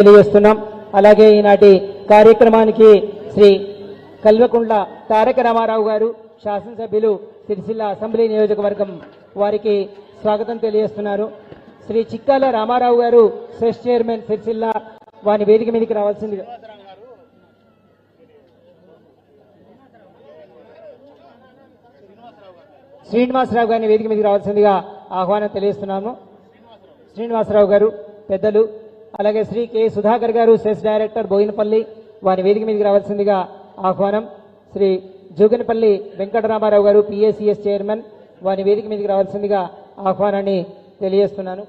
తెలియజేస్తున్నాం. అలాగే ఈనాటి కార్యక్రమానికి శ్రీ కల్వకుంట్ల తారక రామారావు గారు శాసనసభ్యులు సిరిసిల్ల అసెంబ్లీ నియోజకవర్గం వారికి స్వాగతం తెలియజేస్తున్నారు. శ్రీ చిక్కాల రామారావు గారు సెస్ చైర్మన్ సిరిసిల్ల వారి వేదిక మీదకి రావాల్సిందిగా. శ్రీనివాసరావు గారిని వేదిక మీదకి రావాల్సిందిగా ఆహ్వానం తెలియజేస్తున్నాము. శ్రీనివాసరావు గారు పెద్దలు అలాగే శ్రీ కె సుధాకర్ గారు సెస్ డైరెక్టర్ బోయినపల్లి వారి వేదిక మీదకి రావాల్సిందిగా ఆహ్వానం. శ్రీ జోగినపల్లి వెంకటరామారావు గారు పిఏసిఎస్ చైర్మన్ వారి వేదిక మీదకి రావాల్సిందిగా ఆహ్వానాన్ని తెలియజేస్తున్నాను.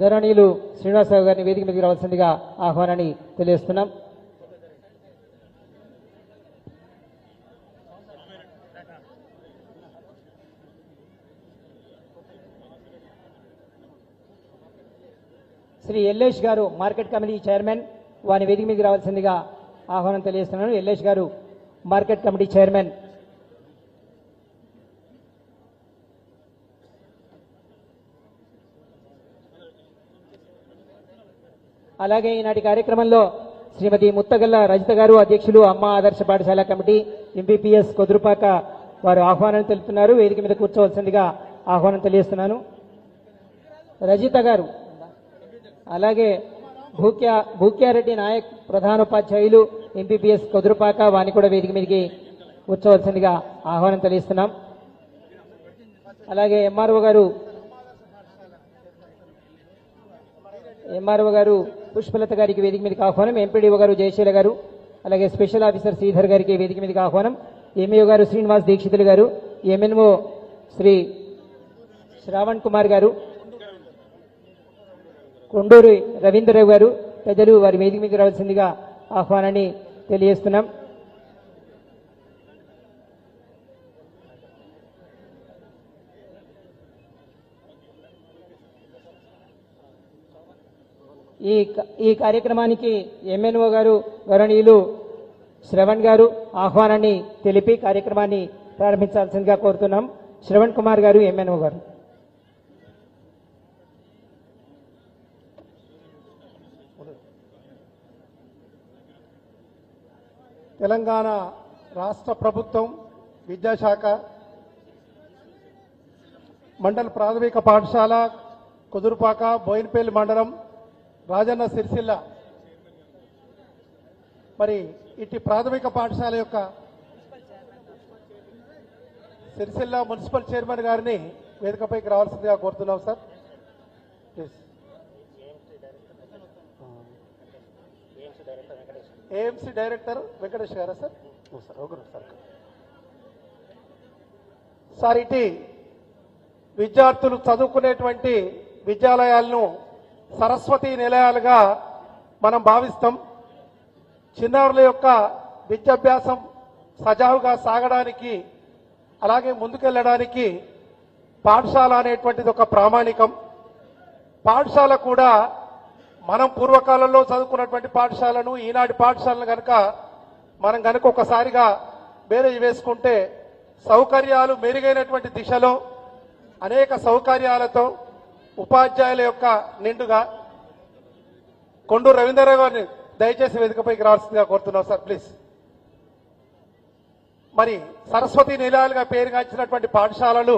గౌరవనీయులు శ్రీనివాసరావు గారిని వేదిక మీదకి రావాల్సిందిగా ఆహ్వానాన్ని తెలియజేస్తున్నాం. శ్రీ ఎల్లేష్ గారు మార్కెట్ కమిటీ చైర్మన్ వారి వేదిక మీదకి రావాల్సిందిగా ఆహ్వానం తెలియజేస్తున్నాను. ఎల్లేష్ గారు మార్కెట్ కమిటీ చైర్మన్ అలాగే ఈనాటి కార్యక్రమంలో శ్రీమతి ముత్తగల్ల రజిత గారు అధ్యక్షులు అమ్మ ఆదర్శ పాఠశాల కమిటీ ఎంపీపీఎస్ కొదురుపాక వారు ఆహ్వానం తెలుపుతున్నారు. వేదిక మీద కూర్చోవలసిందిగా ఆహ్వానం తెలియజేస్తున్నాను. రజిత గారు అలాగే భూక్యా భూక్యారెడ్డి నాయక్ ప్రధానోపాధ్యాయులు ఎంపీపీఎస్ కొదురుపాక వారిని కూడా వేదిక మీదకి కూర్చోవలసిందిగా ఆహ్వానం తెలియజేస్తున్నాం. అలాగే ఎంఆర్ఓ గారు ఎంఆర్ఓ గారు పుష్పలత గారికి వేదిక మీదకి ఆహ్వానం ఎంపీడీఓ గారు జయశీల గారు అలాగే స్పెషల్ ఆఫీసర్ శ్రీధర్ గారికి వేదిక మీదకి ఆహ్వానం ఎంఈఓ గారు శ్రీనివాస్ దీక్షితులు గారు ఎంఎన్ఓ శ్రీ శ్రావణ్ కుమార్ గారు కొండూరు రవీంద్రరావు గారు పెద్దలు వారి వేదిక మీదకి రావాల్సిందిగా ఆహ్వానాన్ని తెలియజేస్తున్నాం. ఈ క- ఈ కార్యక్రమానికి ఎంఎన్ఓ గారు గౌరవనీయులు శ్రవణ్ గారు ఆహ్వానాన్ని తెలిపి కార్యక్రమాన్ని ప్రారంభించాల్సిందిగా కోరుతున్నాం. శ్రవణ్ కుమార్ గారు ఎంఎన్ఓ గారు. తెలంగాణ రాష్ట్ర ప్రభుత్వం విద్యాశాఖ మండల ప్రాథమిక పాఠశాల కుదురుపాక బోయినపల్లి మండలం రాజన్న సిరిసిల్ల. మరి ఇటు ప్రాథమిక పాఠశాల యొక్క సిరిసిల్ల మున్సిపల్ చైర్మన్ గారిని వేదికపైకి రావాల్సిందిగా కోరుతున్నాం sir. Please AMC director Venkatesh గారా సార్? Sir sir. సార్ ఇటీ విద్యార్థులు చదువుకునేటువంటి విద్యాలయాలను సరస్వతి నిలయాలుగా మనం భావిస్తాం. చిన్నారుల యొక్క విద్యాభ్యాసం సజావుగా సాగడానికి అలాగే ముందుకెళ్ళడానికి పాఠశాల అనేటువంటిది ఒక ప్రామాణికం. పాఠశాల కూడా మనం పూర్వకాలంలో చదువుకున్నటువంటి పాఠశాలను ఈనాటి పాఠశాలను కనుక మనం కనుక ఒకసారిగా బేరేజ్ వేసుకుంటే సౌకర్యాలు మెరుగైనటువంటి దిశలో అనేక సౌకర్యాలతో ఉపాధ్యాయుల యొక్క నిండుగా కొండూరు రవీంద్రరావు గారిని దయచేసి వేదికపైకి రావాల్సిందిగా కోరుతున్నాం సార్ ప్లీజ్. మరి సరస్వతి నిలయాలుగా పేరుగాంచినటువంటి పాఠశాలలు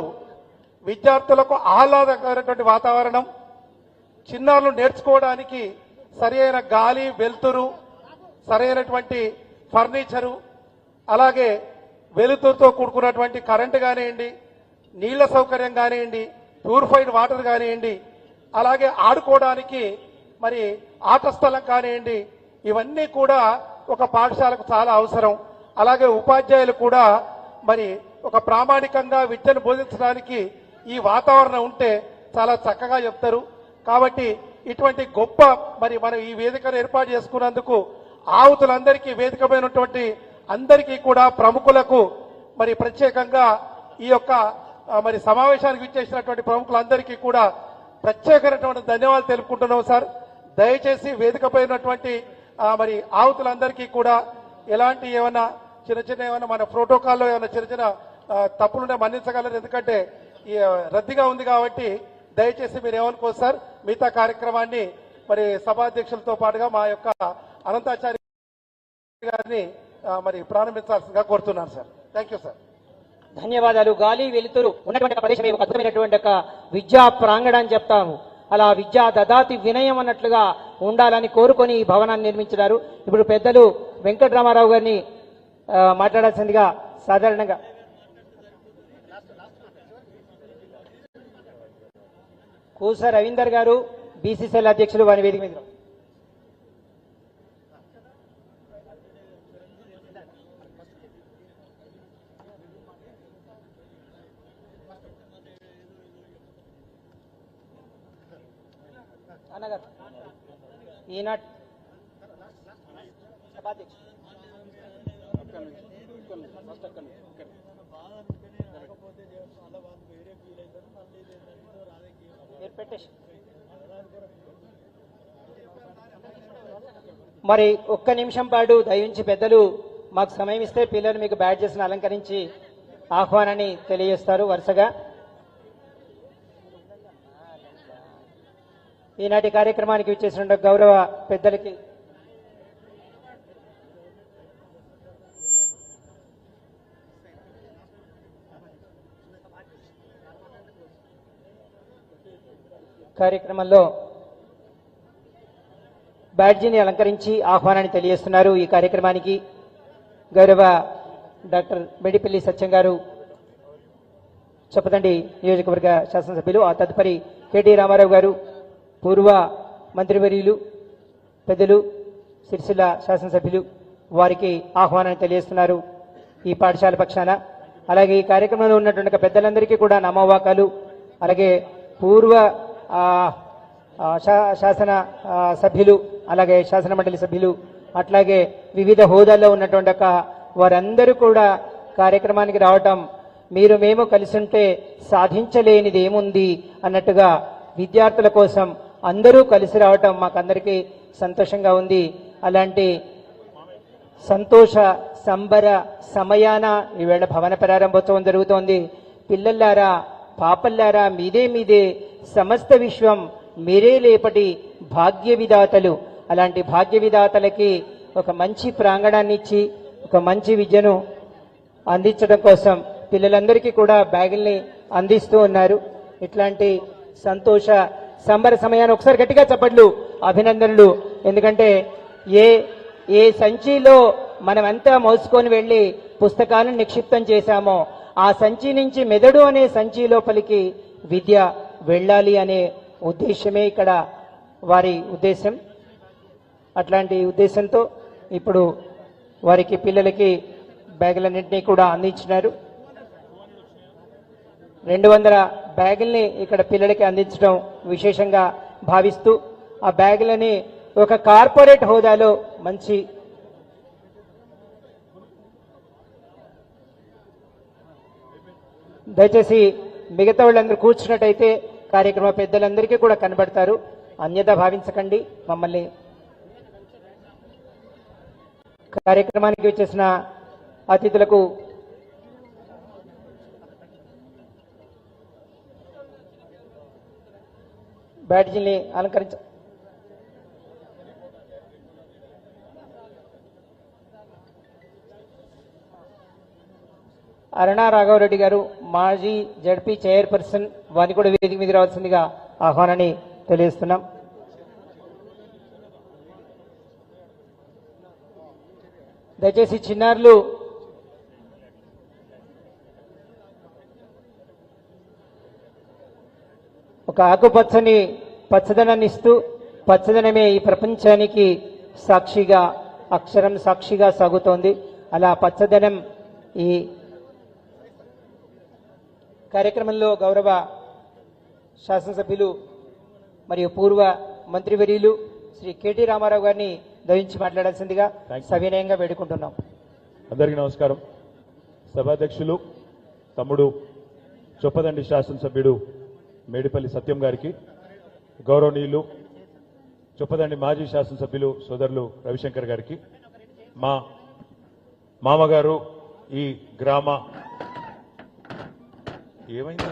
విద్యార్థులకు ఆహ్లాదకరమైనటువంటి వాతావరణం చిన్నారులు నేర్చుకోవడానికి సరి అయిన గాలి వెలుతురు సరైనటువంటి ఫర్నిచరు అలాగే వెలుతురుతో కూడుకున్నటువంటి కరెంటు కానివ్వండి నీళ్ళ సౌకర్యం కానివ్వండి ప్యూరిఫైడ్ వాటర్ కానివ్వండి అలాగే ఆడుకోవడానికి మరి ఆట స్థలం కానివ్వండి ఇవన్నీ కూడా ఒక పాఠశాలకు చాలా అవసరం. అలాగే ఉపాధ్యాయులు కూడా మరి ఒక ప్రామాణికంగా విద్యను బోధించడానికి ఈ వాతావరణం ఉంటే చాలా చక్కగా చెప్తారు. కాబట్టి ఇటువంటి గొప్ప మరి మనం ఈ వేదికను ఏర్పాటు చేసుకున్నందుకు ఆవుతులందరికీ వేదికమైనటువంటి అందరికీ కూడా ప్రముఖులకు మరి ప్రత్యేకంగా ఈ యొక్క మరి సమావేశానికి ఇచ్చేసినటువంటి ప్రముఖులందరికీ కూడా ప్రత్యేకమైనటువంటి ధన్యవాదాలు తెలుపుకుంటున్నాం సార్. దయచేసి వేదికపై ఉన్నటువంటి మరి ఆవుతులందరికీ కూడా ఎలాంటి ఏమైనా చిన్న చిన్న ఏమైనా మన ప్రోటోకాల్లో ఏమైనా చిన్న చిన్న తప్పులుంటే మన్నించగలరు. ఎందుకంటే రద్దీగా ఉంది కాబట్టి దయచేసి మీరు ఏమనుకో సార్ మిగతా కార్యక్రమాన్ని మరి సభాధ్యక్షులతో పాటుగా మా యొక్క అనంతాచారి గారిని మరి ప్రారంభించాల్సిందిగా కోరుతున్నాను సార్. Thank you sir. ధన్యవాదాలు. గాలి వెలుతురు. ఉన్నటువంటి ఒక ప్రదేశం ఒక అద్భుతమైనటువంటి ఒక విద్యా ప్రాంగణం అని చెప్తాము. అలా విద్యా దదాతి వినయం అన్నట్లుగా ఉండాలని కోరుకొని ఈ భవనాన్ని నిర్మించినారు. ఇప్పుడు పెద్దలు వెంకటరామారావు గారిని మాట్లాడాల్సిందిగా సాధారణంగా. కూస రవీందర్ గారు బీసీసీఎల్ అధ్యక్షులు వారి వేదిక మీద. నగర్. ఈనాట్ మీరు పెట్టేసి. మరి ఒక్క నిమిషం పాటు దయించి పెద్దలు మాకు సమయం ఇస్తే పిల్లలు మీకు బ్యాడ్జెస్ని అలంకరించి ఆహ్వానాన్ని తెలియజేస్తారు వరుసగా. ఈనాటి కార్యక్రమానికి విచ్చేసిన గౌరవ పెద్దలకి కార్యక్రమంలో బ్యాడ్జీని అలంకరించి ఆహ్వానాన్ని తెలియజేస్తున్నారు. ఈ కార్యక్రమానికి గౌరవ డాక్టర్ మెడిపల్లి సత్యం గారు చెప్పదండి నియోజకవర్గ శాసనసభ్యులు ఆ తదుపరి కేటీ రామారావు గారు పూర్వ మంత్రివర్యులు పెద్దలు సిరిసిల్ల శాసనసభ్యులు వారికి ఆహ్వానాన్ని తెలియజేస్తున్నారు ఈ పాఠశాల పక్షాన. అలాగే ఈ కార్యక్రమంలో ఉన్నటువంటి పెద్దలందరికీ కూడా నమోవాకాలు. అలాగే పూర్వ శా- శాసన సభ్యులు అలాగే శాసన మండలి సభ్యులు అట్లాగే వివిధ హోదాల్లో ఉన్నటువంటి వారందరూ కూడా కార్యక్రమానికి రావటం మీరు మేము కలిసి ఉంటే సాధించలేనిది ఏముంది అన్నట్టుగా విద్యార్థుల కోసం అందరూ కలిసి రావటం మాకందరికీ సంతోషంగా ఉంది. అలాంటి సంతోష సంబర సమయాన ఈవేళ భవన ప్రారంభోత్సవం జరుగుతోంది. పిల్లల్లారా పాపల్లారా మీదే మీదే సమస్త విశ్వం మీరే లేపటి భాగ్య విధాతలు అలాంటి భాగ్య విధాతలకి ఒక మంచి ప్రాంగణాన్ని ఇచ్చి ఒక మంచి విద్యను అందించడం కోసం పిల్లలందరికీ కూడా బ్యాగుల్ని అందిస్తూ ఉన్నారు. ఇట్లాంటి సంతోష సంబర సమయాన్ని ఒకసారి గట్టిగా చెప్పట్లు అభినందనలు. ఎందుకంటే ఏ ఏ సంచిలో మనమంతా మోసుకొని వెళ్ళి పుస్తకాలను నిక్షిప్తం చేశామో ఆ సంచి నుంచి మెదడు అనే సంచి లోపలికి విద్య వెళ్ళాలి అనే ఉద్దేశమే ఇక్కడ వారి ఉద్దేశం. అట్లాంటి ఉద్దేశంతో ఇప్పుడు వారికి పిల్లలకి బ్యాగులన్నింటినీ కూడా అందించినారు. రెండు వందల బ్యాగుల్ని ఇక్కడ పిల్లలకి అందించడం విశేషంగా భావిస్తూ ఆ బ్యాగులని ఒక కార్పొరేట్ హోదాలో మంచి దయచేసి మిగతా వాళ్ళందరూ కూర్చున్నట్టయితే కార్యక్రమ పెద్దలందరికీ కూడా కనబడతారు. అన్యత భావించకండి. మమ్మల్ని కార్యక్రమానికి వచ్చేసిన అతిథులకు బ్యాడ్జీని అలంకరించ అరుణా రాఘవరెడ్డి గారు మాజీ జడ్పీ చైర్పర్సన్ వారిని కూడా వేదిక మీద రావాల్సిందిగా ఆహ్వానాన్ని తెలియజేస్తున్నాం. దయచేసి చిన్నారులు ఒక ఆకుపచ్చని పచ్చదనాన్ని ఇస్తూ పచ్చదనమే ఈ ప్రపంచానికి సాక్షిగా అక్షరం సాక్షిగా సాగుతోంది. అలా పచ్చదనం ఈ కార్యక్రమంలో గౌరవ శాసనసభ్యులు మరియు పూర్వ మంత్రివర్యులు శ్రీ కేటీ రామారావు గారిని దయించి మాట్లాడాల్సిందిగా. సవినయంగా వేడుకుంటున్నాం. అందరికీ నమస్కారం. సభాధ్యక్షులు తమ్ముడు చొప్పదండి శాసనసభ్యుడు మేడిపల్లి సత్యం గారికి గౌరవనీయులు చొప్పదండి మాజీ శాసనసభ్యులు సోదరులు రవిశంకర్ గారికి మా మామగారు ఈ గ్రామ ఏమైంది?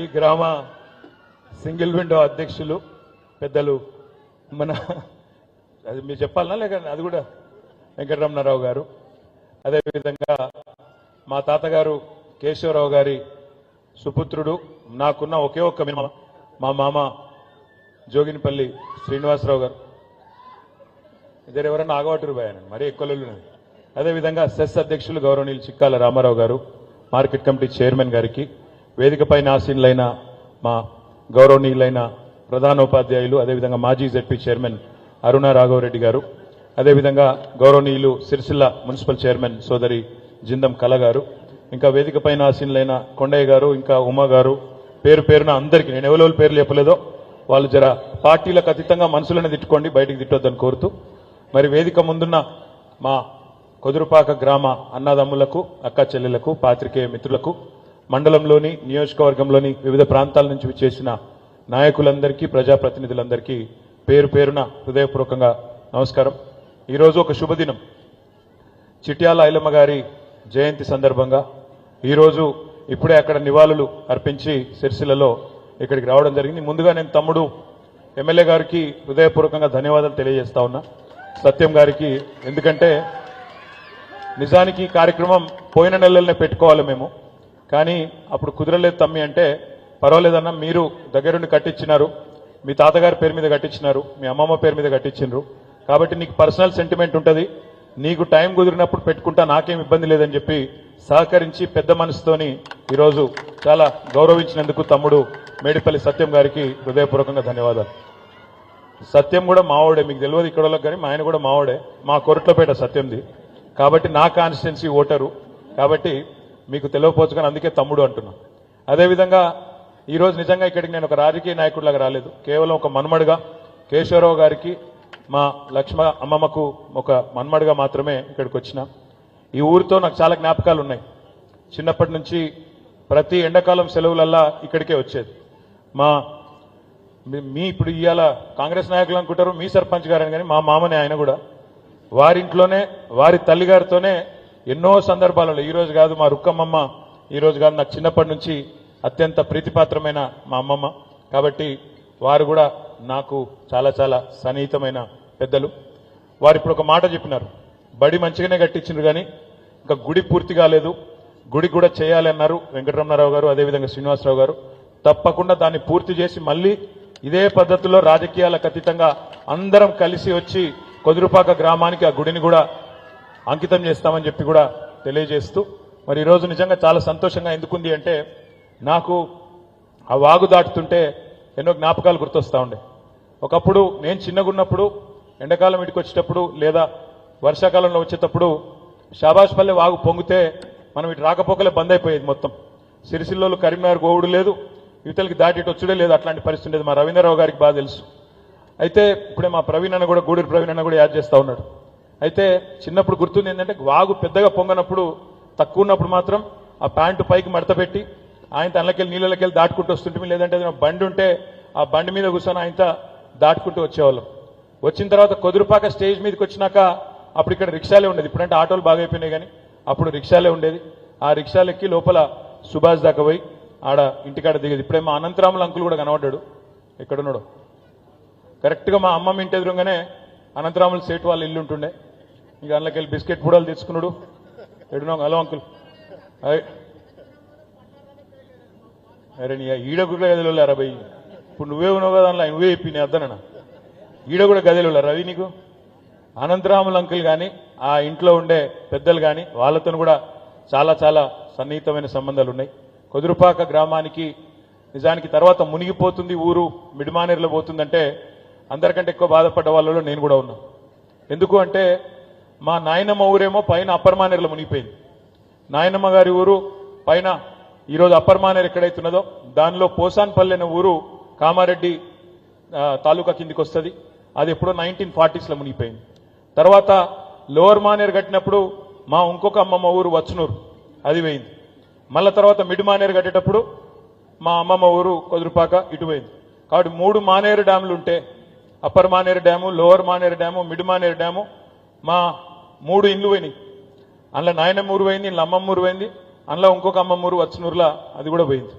ఈ గ్రామ సింగిల్ విండో అధ్యక్షులు పెద్దలు మన అది మీరు చెప్పాలనా లేక అది కూడా వెంకటరమణారావు గారు? అదేవిధంగా మా తాతగారు కేశవరావు గారి సుపుత్రుడు. నాకున్న ఒకే ఒక్క మినిమ మా మామ జోగినిపల్లి శ్రీనివాసరావు గారు. ఇద్దరు ఎవరన్నా ఆగవాటూరు పోయానండి మరీ ఎక్కువ అదేవిధంగా సెస్ అధ్యక్షులు గౌరవనీయులు చిక్కాల రామారావు గారు మార్కెట్ కమిటీ చైర్మన్ గారికి వేదికపై ఆసీనులైన మా గౌరవనీయులైన ప్రధానోపాధ్యాయులు అదేవిధంగా మాజీ జెడ్పీ చైర్మన్ అరుణ రాఘవరెడ్డి గారు అదేవిధంగా గౌరవనీయులు సిరిసిల్ల మున్సిపల్ చైర్మన్ సోదరి జిందం కళ గారు ఇంకా వేదికపైన ఆసీనులైన కొండయ్య గారు ఇంకా ఉమా గారు పేరు పేరున అందరికీ నేను ఎవరెవరి పేర్లు చెప్పలేదో వాళ్ళు జర పార్టీలకు అతీతంగా మనసులను తిట్టుకోండి బయటికి తిట్టొద్దని కోరుతూ. మరి వేదిక ముందున్న మా కొదురుపాక గ్రామ అన్నదమ్ములకు అక్క చెల్లెలకు పాత్రికేయ మిత్రులకు మండలంలోని నియోజకవర్గంలోని వివిధ ప్రాంతాల నుంచి చేసిన నాయకులందరికీ ప్రజాప్రతినిధులందరికీ పేరు పేరున హృదయపూర్వకంగా నమస్కారం. ఈరోజు ఒక శుభదినం. చిట్యాల ఐలమ్మ గారి జయంతి సందర్భంగా ఈరోజు ఇప్పుడే అక్కడ నివాళులు అర్పించి సిరిసిల్లలో ఇక్కడికి రావడం జరిగింది. ముందుగా నేను తమ్ముడు ఎమ్మెల్యే గారికి హృదయపూర్వకంగా ధన్యవాదాలు తెలియజేస్తా ఉన్నా. సత్యం గారికి ఎందుకంటే నిజానికి కార్యక్రమం పోయిన నెలలనే పెట్టుకోవాలి మేము. కానీ అప్పుడు కుదరలేదు తమ్మి అంటే పర్వాలేదన్నా మీరు దగ్గరుండి కట్టించినారు మీ తాతగారి పేరు మీద కట్టించినారు మీ అమ్మమ్మ పేరు మీద కట్టించినారు కాబట్టి నీకు పర్సనల్ సెంటిమెంట్ ఉంటుంది. నీకు టైం కుదిరినప్పుడు పెట్టుకుంటా నాకేం ఇబ్బంది లేదని చెప్పి సహకరించి పెద్ద మనసుతోని ఈరోజు చాలా గౌరవించినందుకు తమ్ముడు మేడిపల్లి సత్యం గారికి హృదయపూర్వకంగా ధన్యవాదాలు. సత్యం కూడా మావాడే మీకు తెలియదు ఇక్కడ కానీ మా ఆయన కూడా మావాడే. మా కొరట్లపేట సత్యంది. కాబట్టి నా కాన్స్టిట్యున్సీ ఓటరు. కాబట్టి మీకు తెలియకపోవచ్చు కానీ అందుకే తమ్ముడు అంటున్నా. అదేవిధంగా ఈరోజు నిజంగా ఇక్కడికి నేను ఒక రాజకీయ నాయకుడిలాగా రాలేదు. కేవలం ఒక మనుమడుగా కేశవరావు గారికి మా లక్ష్మ అమ్మమ్మకు ఒక మన్మడుగా మాత్రమే ఇక్కడికి వచ్చిన. ఈ ఊరితో నాకు చాలా జ్ఞాపకాలు ఉన్నాయి. చిన్నప్పటి నుంచి ప్రతి ఎండాకాలం సెలవులల్లా ఇక్కడికే వచ్చేది. మా మీ- ఇప్పుడు ఇవాళ కాంగ్రెస్ నాయకులు అనుకుంటారు మీ సర్పంచ్ గారని కానీ మా మామనే ఆయన కూడా. వారింట్లోనే వారి తల్లిగారితోనే ఎన్నో సందర్భాలలో ఈ రోజు కాదు మా రుక్కమ్మమ్మ ఈరోజు కాదు నాకు చిన్నప్పటి నుంచి అత్యంత ప్రీతిపాత్రమైన మా అమ్మమ్మ. కాబట్టి వారు కూడా నాకు చాలా చాలా సన్నిహితమైన పెద్దలు. వారు ఇప్పుడు ఒక మాట చెప్పినారు. బడి మంచిగానే కట్టించారు కానీ ఇంకా గుడి పూర్తి కాలేదు. గుడి కూడా చేయాలి అన్నారు వెంకటరమణారావు గారు అదేవిధంగా శ్రీనివాసరావు గారు. తప్పకుండా దాన్ని పూర్తి చేసి మళ్ళీ ఇదే పద్ధతిలో రాజకీయాలకు అతీతంగా అందరం కలిసి వచ్చి కొదురుపాక గ్రామానికి ఆ గుడిని కూడా అంకితం చేస్తామని చెప్పి కూడా తెలియజేస్తూ మరి ఈరోజు నిజంగా చాలా సంతోషంగా ఎందుకుంది అంటే నాకు ఆ వాగు దాటుతుంటే ఎన్నో జ్ఞాపకాలు గుర్తొస్తా ఉండే. ఒకప్పుడు నేను చిన్నగున్నప్పుడు ఎండాకాలం ఇటుకు వచ్చేటప్పుడు లేదా వర్షాకాలంలో వచ్చేటప్పుడు షాబాష్పల్లె వాగు పొంగితే మనం ఇటు రాకపోకలే బంద్ అయిపోయేది మొత్తం. సిరిసిల్లోలు కరీంనగర్ గోవుడు లేదు యువతలకి దాటి వచ్చుడే లేదు అట్లాంటి పరిస్థితి ఉండేది మా రవీంద్రరావు గారికి బాగా తెలుసు. అయితే ఇప్పుడే మా ప్రవీణ్ అన్న కూడా గూడూరు ప్రవీణ్ అన్న కూడా యాడ్ చేస్తూ ఉన్నాడు. అయితే చిన్నప్పుడు గుర్తుంది ఏంటంటే వాగు పెద్దగా పొంగనప్పుడు తక్కువ ఉన్నప్పుడు మాత్రం ఆ ప్యాంటు పైకి మడత పెట్టి ఆయన తనలకెళ్ళి నీళ్ళకెళ్ళి దాటుకుంటూ వస్తుంటే లేదంటే బండి ఉంటే ఆ బండి మీద కూర్చొని ఆయన దాటుకుంటూ వచ్చేవాళ్ళం. వచ్చిన తర్వాత కొదురుపాక స్టేజ్ మీదకి వచ్చినాక అప్పుడు ఇక్కడ రిక్షాలే ఉండేది. ఇప్పుడంటే ఆటోలు బాగా అయిపోయినాయి కానీ అప్పుడు రిక్షాలే ఉండేది. ఆ రిక్షాలు ఎక్కి లోపల సుభాష్ దాకా పోయి ఆడ ఇంటికాడ దిగేది. ఇప్పుడే మా అనంతరాముల అంకుల్ కూడా కనబడ్డాడు. ఎక్కడున్నాడు? కరెక్ట్గా మా అమ్మమ్మ ఇంటి ఎదురుగానే అనంతరాముల సేటు వాళ్ళ ఇల్లు ఉంటుండే. ఇక అందులోకి వెళ్ళి బిస్కెట్ పూడలు తెచ్చుకున్నాడు. ఎడునా హలో అంకుల్. అయ్. అరే నీ ఈడ గుడ్ల గదిలో లేరా భయ్ ఇప్పుడు నువ్వే ఉన్నావు కదా అందులో నువ్వే చెప్పి నీ అద్దనన్నా ఈడ కూడా గదిలో రవి నీకు? అనంతరాములు అంకుల్ కానీ ఆ ఇంట్లో ఉండే పెద్దలు కానీ వాళ్ళతో కూడా చాలా చాలా సన్నిహితమైన సంబంధాలు ఉన్నాయి. కొదురుపాక గ్రామానికి నిజానికి తర్వాత మునిగిపోతుంది ఊరు మిడిమానేరులో పోతుందంటే అందరికంటే ఎక్కువ బాధపడ్డ వాళ్ళలో నేను కూడా ఉన్నా. ఎందుకు అంటే మా నాయనమ్మ ఊరేమో పైన అప్పర్మానేరులో మునిగిపోయింది. నాయనమ్మ గారి ఊరు పైన ఈరోజు అప్పర్ మానేరు ఎక్కడైతున్నదో దానిలో పోసాన్పల్లి అనే ఊరు కామారెడ్డి తాలూకా కిందికి వస్తుంది అది ఎప్పుడో నైన్టీన్ ఫార్టీస్లో మునిగిపోయింది. తర్వాత లోవర్ మానేరు కట్టినప్పుడు మా ఇంకొక అమ్మమ్మ ఊరు వచ్చనూరు అది పోయింది. మళ్ళీ తర్వాత మిడ్ మానేరు కట్టేటప్పుడు మా అమ్మమ్మ ఊరు కొదురుపాక ఇటు పోయింది. కాబట్టి మూడు మానేరు డ్యాములు ఉంటే upper Maneru dam lower Maneru dam mid Maneru dam మా మూడు ఇండ్లు పోయినాయి. అందులో నాయనమ్మ ఊరు పోయింది ఇంట్లో అమ్మమ్మ ఊరు పోయింది అందులో ఇంకొక అమ్మమ్మ ఊరు వచ్చినూరులా అది కూడా పోయింది.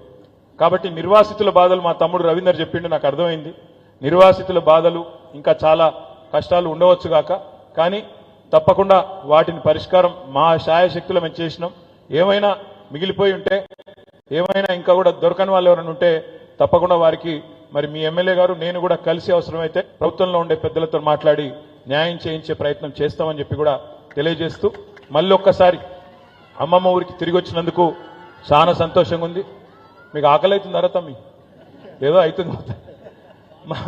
కాబట్టి నిర్వాసితుల బాధలు మా తమ్ముడు రవీందర్ చెప్పిండు నాకు అర్థమైంది. నిర్వాసితుల బాధలు ఇంకా చాలా కష్టాలు ఉండవచ్చు గాక. కానీ తప్పకుండా వాటిని పరిష్కారం మా శాయశక్తులు మేము చేసినాం ఏమైనా మిగిలిపోయి ఉంటే ఏమైనా ఇంకా కూడా దొరకని వాళ్ళు ఎవరైనా ఉంటే తప్పకుండా వారికి మరి మీ ఎమ్మెల్యే గారు నేను కూడా కలిసి అవసరమైతే ప్రభుత్వంలో ఉండే పెద్దలతో మాట్లాడి న్యాయం చేయించే ప్రయత్నం చేస్తామని చెప్పి కూడా తెలియజేస్తూ మళ్ళీ ఒక్కసారి అమ్మమ్మ ఊరికి తిరిగి వచ్చినందుకు చాలా సంతోషంగా ఉంది. మీకు ఆకలి అవుతుంది తమ్మి? ఏదో అవుతుంది. మా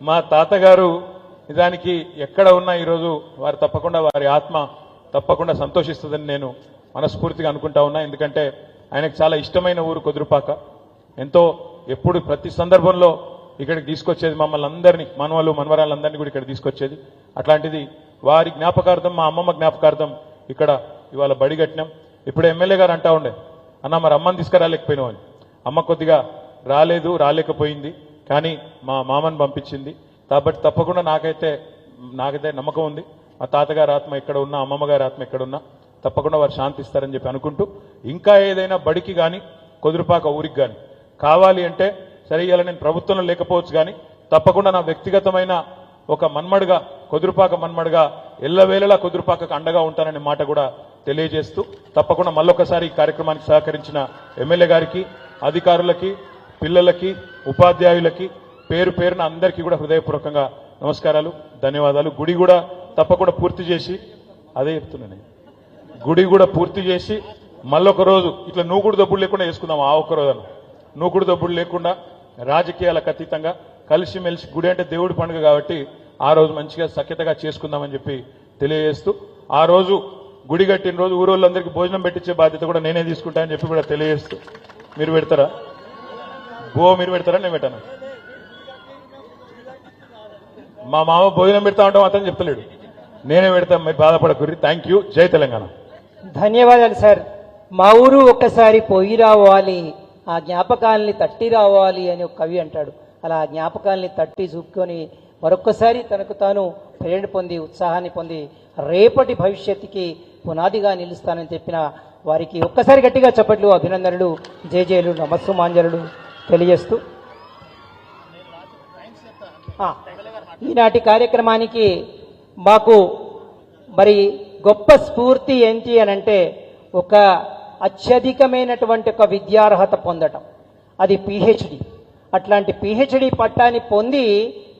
మా తాతగారు నిజానికి ఎక్కడ ఉన్నా ఈరోజు వారు తప్పకుండా వారి ఆత్మ తప్పకుండా సంతోషిస్తుందని నేను మనస్ఫూర్తిగా అనుకుంటా ఉన్నా. ఎందుకంటే ఆయనకు చాలా ఇష్టమైన ఊరు కుదురుపాక ఎంతో ఎప్పుడు ప్రతి సందర్భంలో ఇక్కడికి తీసుకొచ్చేది మమ్మల్ని అందరినీ మనవలు మనవరాలందరినీ కూడా ఇక్కడ తీసుకొచ్చేది. అట్లాంటిది వారి జ్ఞాపకార్థం మా అమ్మమ్మ జ్ఞాపకార్థం ఇక్కడ ఇవాళ బడి కట్టినాం ఇప్పుడు ఎమ్మెల్యే గారు అంటా ఉండే అన్న మరి అమ్మని తీసుకురాలేకపోయినావు అని. అమ్మ కొద్దిగా రాలేదు రాలేకపోయింది. కానీ మా మామని పంపించింది. కాబట్టి తప్పకుండా నాకైతే నాకైతే నమ్మకం ఉంది. మా తాతగారి ఆత్మ ఇక్కడ ఉన్నా అమ్మమ్మ గారి ఆత్మ ఇక్కడ ఉన్నా తప్పకుండా వారు శాంతిస్తారని చెప్పి అనుకుంటూ ఇంకా ఏదైనా బడికి కానీ కుదురుపాక ఊరికి కానీ కావాలి అంటే సరే నేను ప్రభుత్వంలో లేకపోవచ్చు కానీ తప్పకుండా నా వ్యక్తిగతమైన ఒక మన్మడుగా కుదురుపాక మన్మడుగా ఎల్లవేళలా కుదురుపాకకు అండగా ఉంటాననే మాట కూడా తెలియజేస్తూ తప్పకుండా మళ్ళొకసారి ఈ కార్యక్రమానికి సహకరించిన ఎమ్మెల్యే గారికి అధికారులకి పిల్లలకి ఉపాధ్యాయులకి పేరు పేరున అందరికీ కూడా హృదయపూర్వకంగా నమస్కారాలు ధన్యవాదాలు. గుడి కూడా తప్పకుండా పూర్తి చేసి అదే చెప్తున్నాను గుడి కూడా పూర్తి చేసి మళ్ళొక రోజు ఇట్లా నూకుడు దబ్బులు లేకుండా వేసుకుందాం ఆ ఒక్క రోజున. నూకుడు దబ్బులు లేకుండా రాజకీయాలకు అతీతంగా కలిసిమెలిసి గుడి అంటే దేవుడి పండుగ కాబట్టి ఆ రోజు మంచిగా సఖ్యతగా చేసుకుందామని చెప్పి తెలియజేస్తూ ఆ రోజు గుడి కట్టిన రోజు ఊరోళ్ళందరికీ భోజనం పెట్టించే బాధ్యత కూడా నేనే తీసుకుంటానని చెప్పి కూడా తెలియజేస్తూ మీరు పెడతారా? గో మీరు పెడతారా? నేను పెట్టాను? మా మామ భోజనం పెడతా ఉంటాం అతను చెప్తలేడు. నేనే పెడతాను మీరు బాధపడకూరి థ్యాంక్ యూ జై తెలంగాణ. ధన్యవాదాలు సార్. మా ఊరు ఒక్కసారి పోయి రావాలి ఆ జ్ఞాపకాల్ని తట్టి రావాలి అని ఒక కవి అంటాడు. అలా ఆ జ్ఞాపకాల్ని తట్టి చూపుకొని మరొక్కసారి తనకు తాను ప్రేరణ పొంది ఉత్సాహాన్ని పొంది రేపటి భవిష్యత్తుకి పునాదిగా నిలుస్తానని చెప్పిన వారికి ఒక్కసారి గట్టిగా చప్పట్లు అభినందనలు. జేజేలు నమస్సు మాంజలుడు తెలియజేస్తూ. ఈనాటి కార్యక్రమానికి మాకు మరి గొప్ప స్ఫూర్తి ఏంటి అని అంటే ఒక అత్యధికమైనటువంటి ఒక విద్యార్హత పొందటం. అది పిహెచ్డి. అట్లాంటి పిహెచ్డి పట్టాన్ని పొంది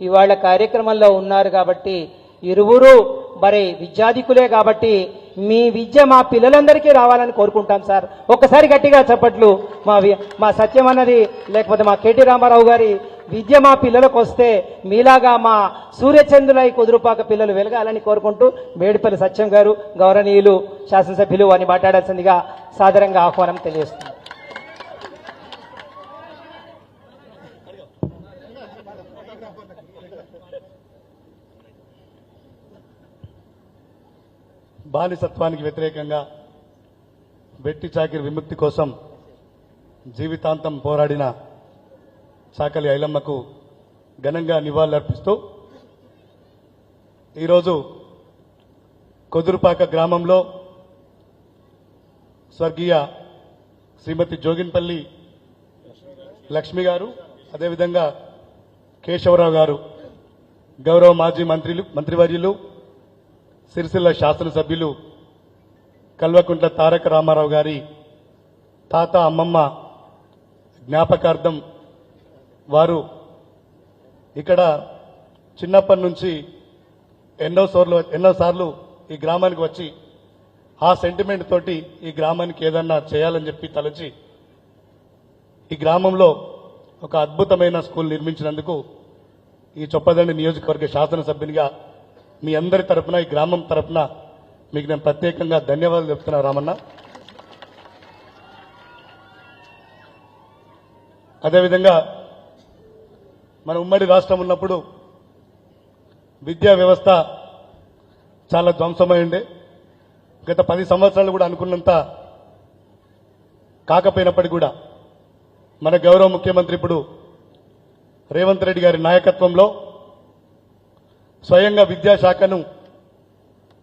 ఇవాళ కార్యక్రమంలో ఉన్నారు కాబట్టి ఇరువురు మరి విద్యాధికులే కాబట్టి మీ విద్య మా పిల్లలందరికీ రావాలని కోరుకుంటాం సార్. ఒక్కసారి గట్టిగా చెప్పట్లు మా వి- మా సత్యం అన్నది లేకపోతే మా కేటీ రామారావు గారి విద్య మా పిల్లలకు వస్తే మీలాగా మా సూర్యచంద్రులై కుదురుపాక పిల్లలు వెలగాలని కోరుకుంటూ మేడిపల్లి సత్యం గారు గౌరవనీయులు శాసనసభ్యులు అని మాట్లాడాల్సిందిగా సాదరంగా ఆహ్వానం తెలియజేస్తుంది బానిసత్వానికి వ్యతిరేకంగా వెట్టి చాకిరి విముక్తి కోసం జీవితాంతం పోరాడిన చాకలి ఐలమ్మకు ఘనంగా నివాళులర్పిస్తూ ఈరోజు కొదురుపాక గ్రామంలో స్వర్గీయ శ్రీమతి జోగిన్పల్లి లక్ష్మి గారు అదేవిధంగా కేశవరావు గారు గౌరవ మాజీ మంత్రులు మంత్రివర్యులు సిరిసిల్ల శాసనసభ్యులు కల్వకుంట్ల తారక రామారావు గారి తాత అమ్మమ్మ జ్ఞాపకార్థం వారు ఇక్కడ చిన్నప్పటి నుంచి ఎన్నో సార్లు ఎన్నోసార్లు ఈ గ్రామానికి వచ్చి ఆ సెంటిమెంట్ తోటి ఈ గ్రామానికి ఏదన్నా చేయాలని చెప్పి తలచి ఈ గ్రామంలో ఒక అద్భుతమైన స్కూల్ నిర్మించినందుకు ఈ చొప్పదండి నియోజకవర్గ శాసనసభ్యునిగా మీ అందరి తరపున ఈ గ్రామం తరపున మీకు నేను ప్రత్యేకంగా ధన్యవాదాలు చెప్తున్నా రామన్న. అదేవిధంగా మన ఉమ్మడి రాష్ట్రం ఉన్నప్పుడు విద్యా వ్యవస్థ చాలా ధ్వంసమైంది గత పది సంవత్సరాలు కూడా అనుకున్నంత కాకపోయినప్పటికీ కూడా మన గౌరవ ముఖ్యమంత్రి ఇప్పుడు రేవంత్ రెడ్డి గారి నాయకత్వంలో స్వయంగా విద్యాశాఖను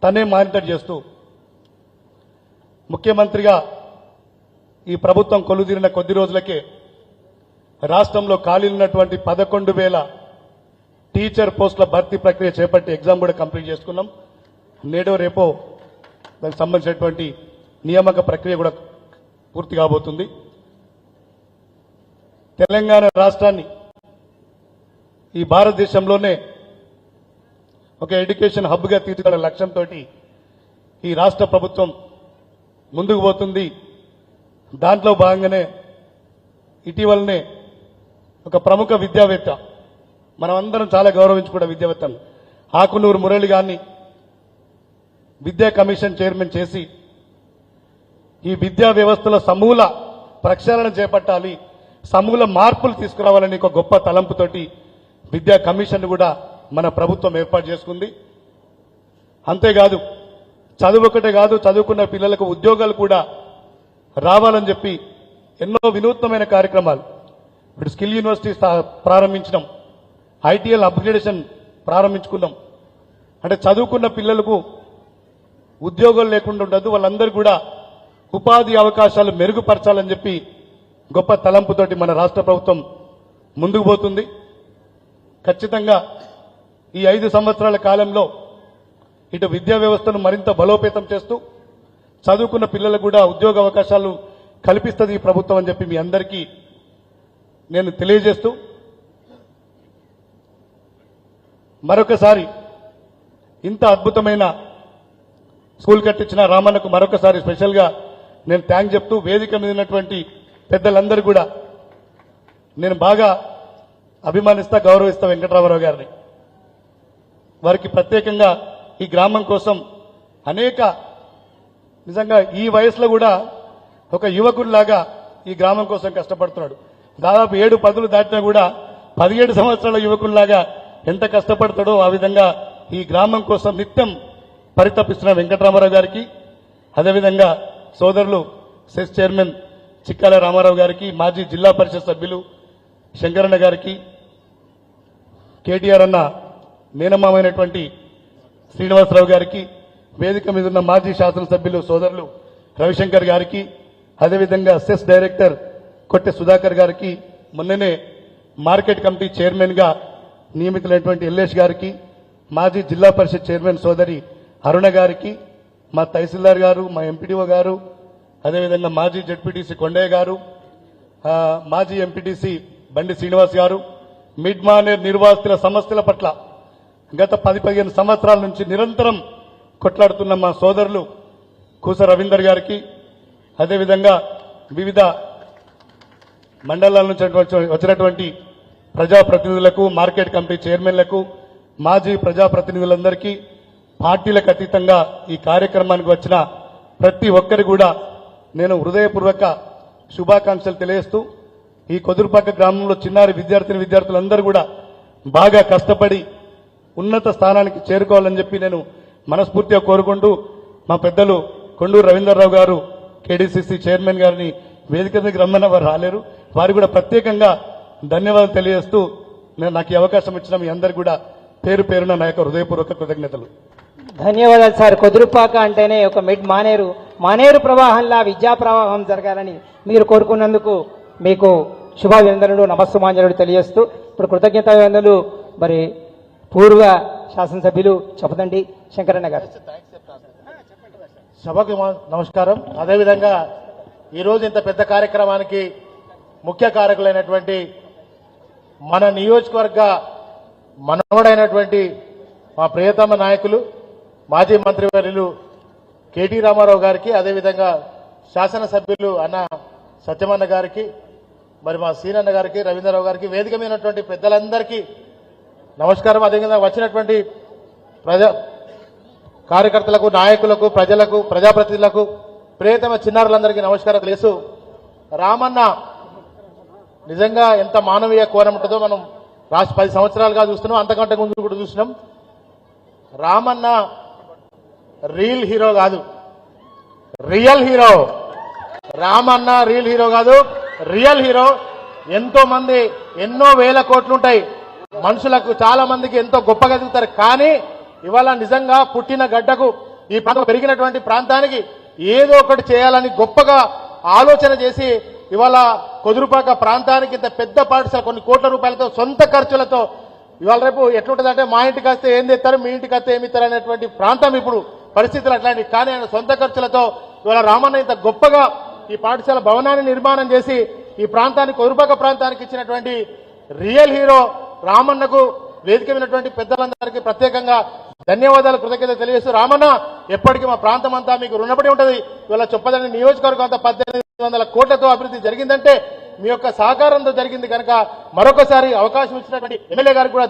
తనే మానిటర్ చేస్తూ ముఖ్యమంత్రిగా ఈ ప్రభుత్వం కొలుదీరిన కొద్ది రోజులకే రాష్ట్రంలో ఖాళీ ఉన్నటువంటి పదకొండు వేల టీచర్ పోస్టుల భర్తీ ప్రక్రియ చేపట్టి ఎగ్జామ్ కూడా కంప్లీట్ చేసుకున్నాం. నేడో రేపో దానికి సంబంధించినటువంటి నియామక ప్రక్రియ కూడా పూర్తి కాబోతుంది. తెలంగాణ రాష్ట్రాన్ని ఈ భారతదేశంలోనే ఒక ఎడ్యుకేషన్ హబ్గా తీర్చుకోవడం లక్ష్యంతో ఈ రాష్ట్ర ప్రభుత్వం ముందుకు పోతుంది. దాంట్లో భాగంగానే ఇటీవలనే ఒక ప్రముఖ విద్యావేత్త మనం అందరం చాలా గౌరవించుకున్న విద్యావేత్తను ఆకునూరు మురళి గారిని విద్యా కమిషన్ చైర్మన్ చేసి ఈ విద్యా వ్యవస్థలో సమూల ప్రక్షాళన చేపట్టాలి సమూల మార్పులు తీసుకురావాలని ఒక గొప్ప తలంపుతోటి విద్యా కమిషన్ కూడా మన ప్రభుత్వం ఏర్పాటు చేసుకుంది. అంతేకాదు చదువు ఒకటే కాదు చదువుకున్న పిల్లలకు ఉద్యోగాలు కూడా రావాలని చెప్పి ఎన్నో వినూత్నమైన కార్యక్రమాలు. ఇప్పుడు స్కిల్ యూనివర్సిటీ స్థా- ప్రారంభించడం ఐటీఎల్ అప్గ్రేడేషన్ ప్రారంభించుకున్నాం. అంటే చదువుకున్న పిల్లలకు ఉద్యోగాలు లేకుండా ఉండదు వాళ్ళందరూ కూడా ఉపాధి అవకాశాలు మెరుగుపరచాలని చెప్పి గొప్ప తలంపుతోటి మన రాష్ట్ర ప్రభుత్వం ముందుకు పోతుంది. ఖచ్చితంగా ఈ ఐదు సంవత్సరాల కాలంలో ఇటు విద్యా వ్యవస్థను మరింత బలోపేతం చేస్తూ చదువుకున్న పిల్లలకు కూడా ఉద్యోగ అవకాశాలు కల్పిస్తుంది ఈ ప్రభుత్వం అని చెప్పి మీ అందరికీ నేను తెలియజేస్తూ మరొకసారి ఇంత అద్భుతమైన స్కూల్ కట్టించిన రామన్నకు మరొకసారి స్పెషల్గా నేను థ్యాంక్ చెప్తూ వేదిక మీద ఉన్నటువంటి పెద్దలందరూ కూడా నేను బాగా అభిమానిస్తా గౌరవిస్తా వెంకటరామారావు గారిని. వారికి ప్రత్యేకంగా ఈ గ్రామం కోసం అనేక నిజంగా ఈ వయసులో కూడా ఒక యువకుడిలాగా ఈ గ్రామం కోసం కష్టపడుతున్నాడు. దాదాపు ఏడు పదులు దాటినా కూడా పదిహేడు సంవత్సరాల యువకుల్లాగా ఎంత కష్టపడతాడో ఆ విధంగా ఈ గ్రామం కోసం నిత్యం పరితపిస్తున్న వెంకటరామారావు గారికి అదేవిధంగా సోదరులు సెస్ చైర్మన్ చిక్కాల రామారావు గారికి మాజీ జిల్లా పరిషత్ సభ్యులు శంకరన్న గారికి కేటీఆర్ అన్న మేనమామైనటువంటి శ్రీనివాసరావు గారికి వేదిక మీద ఉన్న మాజీ శాసనసభ్యులు సోదరులు రవిశంకర్ గారికి అదేవిధంగా సెస్ డైరెక్టర్ కొట్టె సుధాకర్ గారికి మొన్ననే మార్కెట్ కమిటీ చైర్మన్గా నియమితులైనటువంటి ఎల్లేష్ గారికి మాజీ జిల్లా పరిషత్ చైర్మన్ సోదరి అరుణ గారికి మా తహసీల్దార్ గారు మా ఎంపీడీఓ గారు అదేవిధంగా మాజీ జడ్పీటీసీ కొండయ్య గారు మాజీ ఎంపీటీసీ బండి శ్రీనివాస్ గారు మిడ్ మానేర్ నిర్వాసితుల సమస్యల పట్ల గత పది పదిహేను సంవత్సరాల నుంచి నిరంతరం కొట్లాడుతున్న మా సోదరులు కూస రవీందర్ గారికి అదేవిధంగా వివిధ మండలాల నుంచి వచ్చినటువంటి- ప్రజాప్రతినిధులకు మార్కెట్ కమిటీ చైర్మన్లకు మాజీ ప్రజాప్రతినిధులందరికీ పార్టీలకు అతీతంగా ఈ కార్యక్రమానికి వచ్చిన ప్రతి ఒక్కరి కూడా నేను హృదయపూర్వక శుభాకాంక్షలు తెలియజేస్తూ ఈ కొదురుపాక గ్రామంలో చిన్నారి విద్యార్థిని విద్యార్థులందరూ కూడా బాగా కష్టపడి ఉన్నత స్థానానికి చేరుకోవాలని చెప్పి నేను మనస్ఫూర్తిగా కోరుకుంటూ మా పెద్దలు కొండూరు రవీంద్రరావు గారు కేడీసీసీ చైర్మన్ గారిని వేదిక దగ్గర రమ్మన్న వారు రాలేరు. వారు కూడా ప్రత్యేకంగా ధన్యవాదాలు తెలియజేస్తూ నేను నాకు ఈ అవకాశం ఇచ్చిన మీ అందరు కూడా పేరు పేరున నా యొక్క హృదయపూర్వక కృతజ్ఞతలు. ధన్యవాదాలు సార్. కొదురుపాక అంటేనే ఒక మిడ్ మానేరు. మానేరు ప్రవాహంలా విద్యా ప్రవాహం జరగాలని మీరు కోరుకున్నందుకు మీకు శుభాభినందనలు నమస్సుమాంజనులు తెలియజేస్తూ ఇప్పుడు కృతజ్ఞతాభినందనలు. మరి పూర్వ శాసనసభ్యులు చెప్పదండి శంకరన్న గారు. సభకు మ- నమస్కారం. అదేవిధంగా ఈరోజు ఇంత పెద్ద కార్యక్రమానికి ముఖ్య కారకులైనటువంటి మన నియోజకవర్గ మనవడైనటువంటి మా ప్రియతమ నాయకులు మాజీ మంత్రివర్యులు కేటీ రామారావు గారికి అదేవిధంగా శాసనసభ్యులు అన్న సత్యమన్న గారికి మరి మా సీనన్న గారికి రవీంద్రరావు గారికి వేదిక మీదటువంటి పెద్దలందరికీ నమస్కారం. అదేవిధంగా వచ్చినటువంటి ప్రజా కార్యకర్తలకు నాయకులకు ప్రజలకు ప్రజాప్రతినిధులకు ప్రియతమ చిన్నారులందరికీ నమస్కారం తెలుసు రామన్న నిజంగా ఎంత మానవీయ కోణం ఉంటుందో మనం రాష్ట్ర పది సంవత్సరాలుగా చూస్తున్నాం. అంతకంటే ముందు కూడా చూసినాం. రామన్న రీల్ హీరో కాదు. Real hero. Ramanna real hero కాదు. Real hero. ఎంతో మంది ఎన్నో వేల కోట్లుంటాయి. మనుషులకు చాలా మందికి ఎంతో గొప్పగా ఎదుగుతారు. కానీ ఇవాళ నిజంగా పుట్టిన గడ్డకు ఈ పంట పెరిగినటువంటి ప్రాంతానికి ఏదో ఒకటి చేయాలని గొప్పగా ఆలోచన చేసి ఇవాళ కొదురుపాక ప్రాంతానికి ఇంత పెద్ద పాఠశాల కొన్ని కోట్ల రూపాయలతో సొంత ఖర్చులతో ఇవాళ రేపు ఎట్లుంటుందంటే మా ఇంటికి వస్తే ఏం తెస్తారు మీ ఇంటికి వస్తే ఏమి అనేటువంటి ప్రాంతం ఇప్పుడు పరిస్థితులు అట్లాంటివి. కానీ ఆయన సొంత ఖర్చులతో ఇవాళ రామన్న ఇంత గొప్పగా ఈ పాఠశాల భవనాన్ని నిర్మాణం చేసి ఈ ప్రాంతానికి కొదురుపాక ప్రాంతానికి ఇచ్చినటువంటి రియల్ హీరో రామన్నకు వేదిక అయినటువంటి పెద్దలందరికీ ప్రత్యేకంగా ధన్యవాదాలు కృతజ్ఞత తెలియజేస్తూ రామన్న ఎప్పటికీ మా ప్రాంతం అంతా మీకు రుణపడి ఉంటుంది. ఇవాళ చెప్పదని నియోజకవర్గం అంతా పద్దెనిమిది వందల కోట్లతో అభివృద్ధి జరిగిందంటే మీ యొక్క సహకారంతో జరిగింది కనుక మరొకసారి అవకాశం ఇచ్చినటువంటి ఎమ్మెల్యే గారికి కూడా